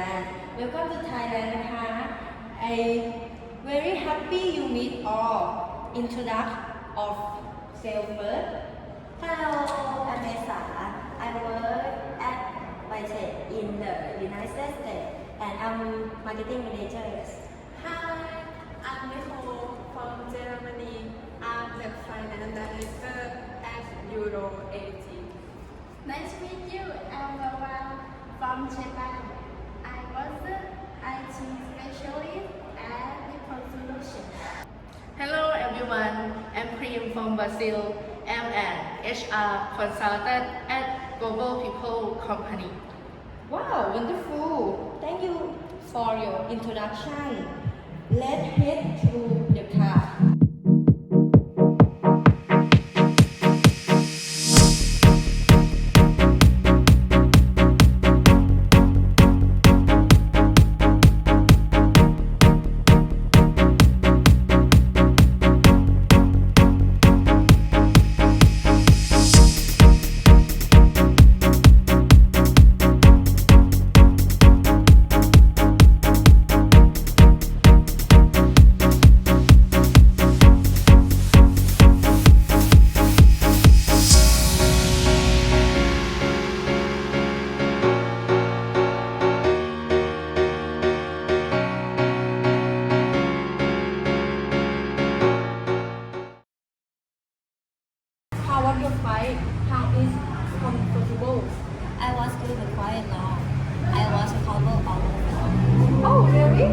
Thailand Welcome to Thailand นะคะ I very happy you meet all Introduct of self first Hello, I'm Mesa. I work at Bytech in the United States and I'm marketing manager. Hi, I'm Nicole from Germany. I'm the finance director at Euro 80. Nice to meet you. I'm Laura from Japan. I was the IT specialist at Nippon Solutions. Hello everyone, I'm Prem from Brazil. I'm an HR consultant at Global People Company. Wow, wonderful. Thank you for your introduction. Let's head How was your flight? How is comfortable? I was good but quite long. I was a couple of Oh, really?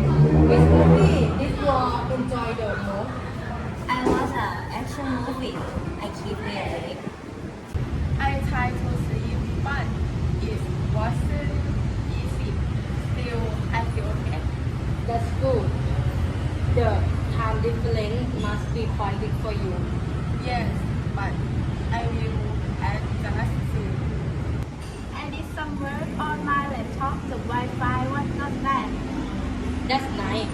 Which movie did you enjoy the most? I was a action movie. I keep reading. I tried to sleep, but it wasn't easy. Still, I feel okay. That's good. The time difference must be quite big for you. Yes, but I will adjust soon. I did some work on my laptop. The Wi-Fi was not bad. That's nice.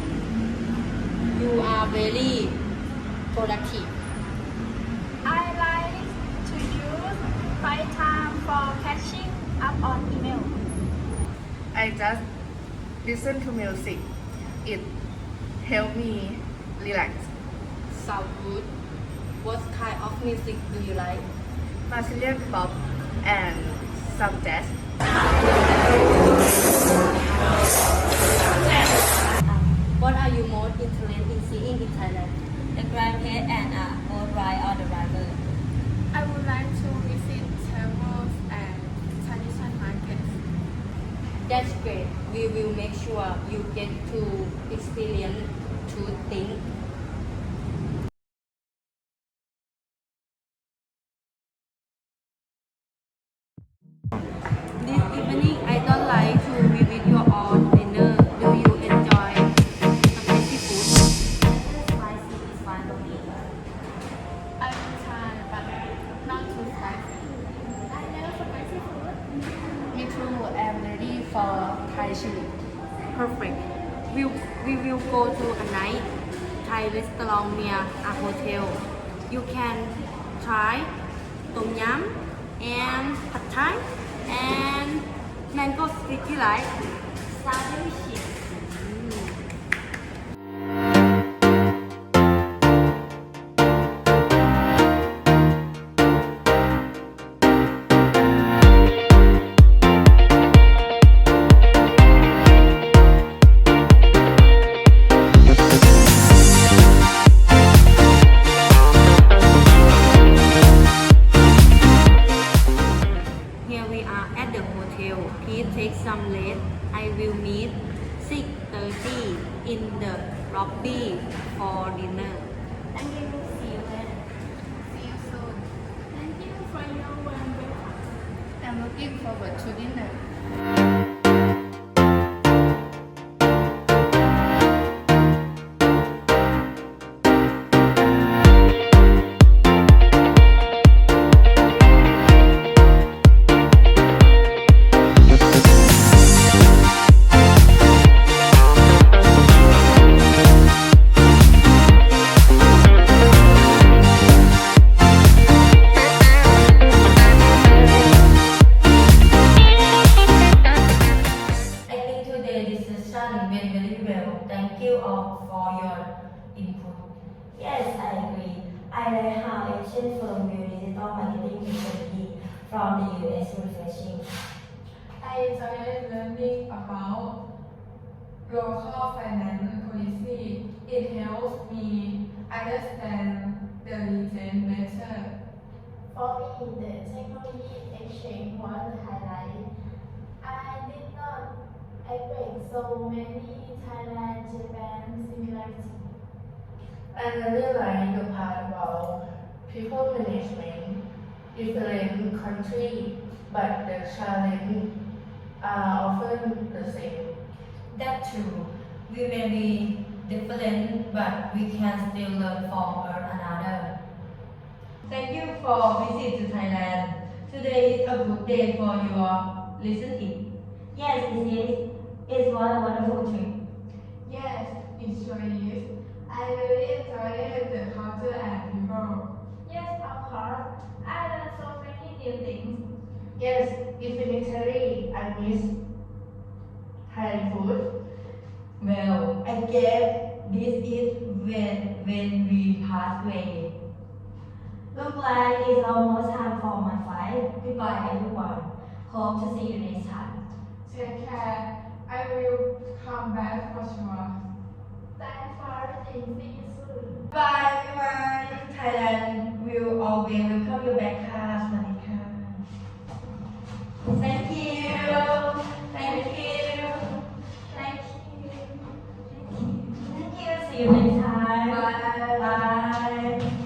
You are very productive. I like to use my time for catching up on email. I just listen to music. It helps me relax. Sound good. What kind of music do you like? Brazilian pop and some jazz. What are you most interested in seeing in Thailand? The Grand Head and a boat ride on the river. I would like to visit temples and tradition markets. That's great. We will make sure you get to experience two things. Will go to a night Thai restaurant near a hotel. You can try tom yum and pad thai and mango sticky rice. Looking forward to dinner. Yes, I agree. I learned how Asian firm view digital marketing technology from the US refreshing. I enjoyed learning about local finance policy. It helps me understand the region better. For me, the technology exchange was the highlight. I did not expect so many Thailand-Japan similarities. I really like the part about people management, different country, but the challenge are often the same. That's true. We may be different, but we can still learn from one another. Thank you for visit to Thailand. Today is a good day for your listening. Yes, it is. It's was a wonderful trip. Yes, it sure is. I really enjoyed the culture and people. Yes, of course. I learned so many new things. Yes, definitely I miss Thai food. Well, I guess this is when when we pass away. Look like it's almost time for my flight. Goodbye, everyone. Hope to see you next time. Take care. I will come back for sure. Thanks for everything. See you soon. Bye everyone. Thailand will always welcome you back ค่ะ สวัสดีค่ะ Thank you. Thank you. Thank you. Thank you. See you next time. Bye. Bye.